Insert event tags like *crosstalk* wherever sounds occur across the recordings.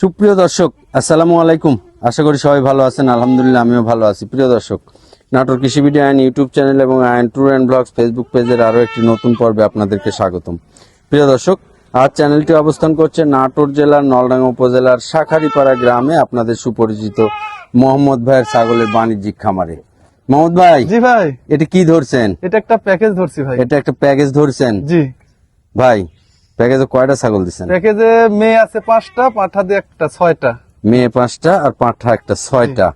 সুপ্রিয় দর্শক আসসালামু আলাইকুম। আশা করি সবাই ভালো আছেন। আলহামদুলিল্লাহ আমিও ভালো আছি। প্রিয় দর্শক নাটোর কৃষি ভিডিও আইন ইউটিউব চ্যানেল এবং আইন ট্যুর অ্যান্ড ব্লগস ফেসবুক পেজের আরও একটি নতুন পর্বে আপনাদেরকে স্বাগতম। প্রিয় দর্শক আজ চ্যানেলটি অবস্থান করছে নাটোর জেলার নলডাঙ্গা উপজেলার শাখারিপাড়া গ্রামে আপনাদের সুপরিচিত মোহাম্মদ ভাইয়ের ছাগলের বাণিজ্যিক খামারে। মোহাম্মদ ভাই জি ভাই। এটা কি ধরছেন? এটা একটা প্যাকেজ ধরছি ভাই। এটা একটা প্যাকেজ ধরছেন? জি। ভাই প্যাকেজে কয়টা ছাগল দিচ্ছেন প্যাকেজে মেয়ে আছে পাঁচটা পাঠা দিয়ে একটা ছয়টা। মেয়ে পাঁচটা আর পাঁঠা একটা ছয়টা।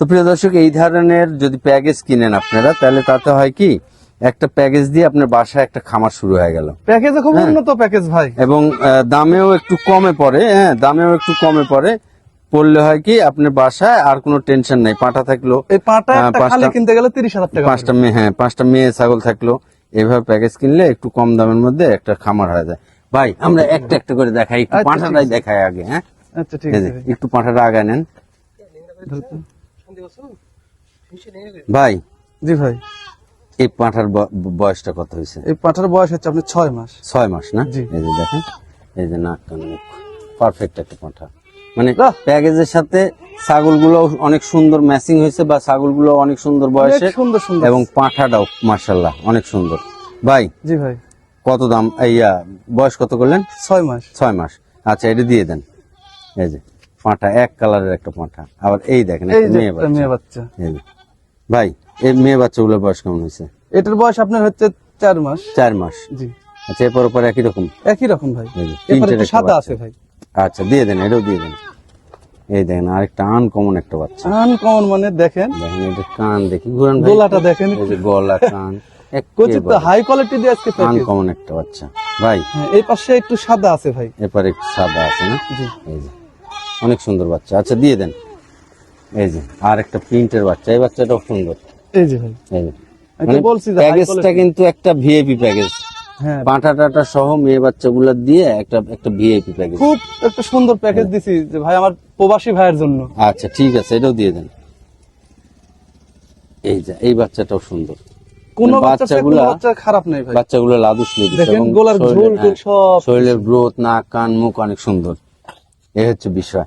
তো প্রিয় দর্শক এই ধরনের যদি প্যাকেজ কিনেন আপনারা তাহলে তাতে হয় কি একটা প্যাকেজ দিয়ে আপনার বাসায় একটা খামার শুরু হয়ে গেল। প্যাকেজে খুব উন্নত প্যাকেজ ভাই। এবং দামেও একটু কমে পড়ে হ্যাঁ দামেও একটু কমে পড়ে। পড়লে হয় কি আপনার বাসায় আর কোনো টেনশন নাই। পাঁঠা থাকল এই পাটা হ্যাঁ, পাঁচটা- কিনতে গেলে তিরিশ হাজার টাকা পাঁচটা মেয়ে হ্যাঁ পাঁচটা মেয়ে ছাগল থাকল। এভাবে প্যাকেজ কিনলে একটু কম দামের মধ্যে একটা খামার হয়ে যায়। ভাই আমরা একটা একটা করে দেখাই একটু আচ্ছা, পাঁঠাটাই দেখাই আগে হ্যাঁ? আচ্ছা ঠিক আছে একটু পাঁঠাটা আগে নেন। ভাই জি ভাই। এই পাঁঠার বয়সটা কত হয়েছে? এই পাঁঠার বয়স হচ্ছে আপনার ছয় মাস। ছয় মাস না? এই যে দেখেন এই যে নাক কান মুখ পারফেক্ট একটা পাঁঠা। মানে। প্যাকেজের সাথে ছাগলগুলো অনেক সুন্দর ম্যাচিং হয়েছে বা ছাগলগুলো অনেক সুন্দর বয়সে সুন্দর সুন্দর। এবং পাঁঠাটাও মার্শাল্লাহ অনেক সুন্দর। ভাই জি ভাই। কত দাম? ইয়া বয়স কত করলেন? ছয় মাস। ছয় মাস। আচ্ছা এটা দিয়ে দেন। এই যে পাঁঠা এক কালারের একটা পাঁঠা। আবার এই দেখেন এই মেয়ে বাচ্চা। ভাই এই মেয়ে বাচ্চাগুলোর বয়স কেমন হয়েছে? এটার বয়স আপনার হচ্ছে চার মাস। চার মাস। জি। আচ্ছা এরপর পর একই রকম? একই রকম ভাই। সাদা আছে ভাই। আচ্ছা দিয়ে দেন এটাও দিয়ে দেন। এই দেখেন আরেকটা আনকমন একটা বাচ্চা। আনকমন মানে দেখেন দেখেন এটা কান দেখি ঘুরান গলাটা দেখেন এই যে গলা কান *laughs* হাই কোয়ালিটি দিয়ে আজকে আনকমন একটা বাচ্চা। ভাই হ্যাঁ এই পাশে একটু সাদা আছে ভাই। এরপর একটু সাদা আছে না? এই যে অনেক সুন্দর বাচ্চা। আচ্ছা দিয়ে দেন। এই যে আর একটা প্রিন্টের বাচ্চা। এই বাচ্চাটাও সুন্দর। এই যে ভাই। এই যে আমি মানে বলছি প্যাকেজটা। কিন্তু একটা ভিআইপি প্যাকেজ হ্যাঁ। পাঁঠা টাটা সহ মেয়ে বাচ্চাগুলো দিয়ে একটা একটা ভিআইপি প্যাকেজ খুব একটা সুন্দর প্যাকেজ দিছি যে ভাই আমার প্রবাসী ভাইয়ের জন্য। আচ্ছা ঠিক আছে এটাও দিয়ে দেন। এই যে এই বাচ্চাটাও সুন্দর। কোন মানে বাচ্চা কোনো বাচ্চা খারাপ নেই ভাই। বাচ্চাগুলো লাদুস দেখেন গোলার শরীরের- ঝোল হ্যাঁ, সব শরীরের গ্রোথ নাক কান মুখ অনেক সুন্দর। এই হচ্ছে বিষয়।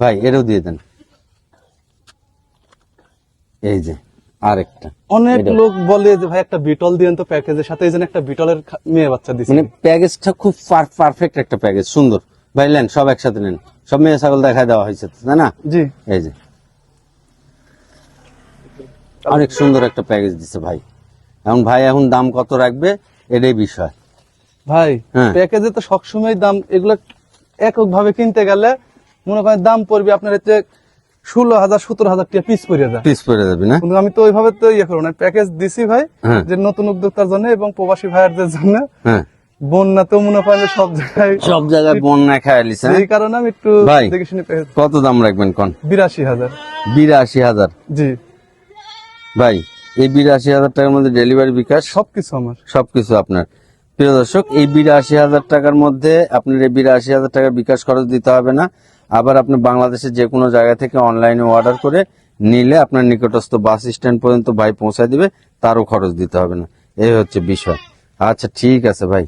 ভাই এটাও দিয়ে দেন। এই যে আরেকটা। অনেক লোক বলে যে ভাই একটা বিটল দিয়েন তো প্যাকেজের সাথে। এই জন্য একটা বিটলের মেয়ে বাচ্চা দিছি। মানে প্যাকেজটা খুব পারফেক্ট একটা প্যাকেজ সুন্দর। ভাই নেন সব একসাথে নেন। সব মেয়ে ছাগল দেখায় দেওয়া হয়েছে তাই না? জি। এই যে। অনেক সুন্দর একটা প্যাকেজ দিছে ভাই। এখন ভাই এখন দাম কত রাখবে এটাই বিষয়। ভাই। প্যাকেজে তো সবসময় দাম এগুলো একক ভাবে কিনতে গেলে মনে করেন দাম পড়বে আপনার এতে ষোলো হাজার সতেরো হাজার টাকা পিস পড়ে যায়। পিস পরে যাবে না? কিন্তু আমি তো ওইভাবে তো ইয়ে করব না। প্যাকেজ দিছি ভাই হ্যাঁ। যে নতুন উদ্যোক্তার জন্য এবং প্রবাসী ভাইয়ারদের জন্য। হ্যাঁ। বন্যা তো মনে করেন যে সব জায়গায়। সব জায়গায় বন্যা হ্যাঁ? এই কারণে আমি একটু ভাই। দেখে শুনে কত দাম রাখবেন কোন? বিরাশি হাজার বিরাশি হাজার জি। ভাই এই বিরাশি হাজার টাকার মধ্যে ডেলিভারি বিকাশ? সবকিছু আমার। সবকিছু আপনার। প্রিয় দর্শক, এই বিরাশি হাজার টাকার মধ্যে আপনার এই বিরাশি হাজার টাকার বিকাশ খরচ দিতে হবে না। আবার আপনি বাংলাদেশের যে কোনো জায়গা থেকে অনলাইনে অর্ডার করে নিলে আপনার নিকটস্থ বাস স্ট্যান্ড পর্যন্ত ভাই পৌঁছায় দিবে, তারও খরচ দিতে হবে না। এই হচ্ছে বিষয়। আচ্ছা ঠিক আছে ভাই।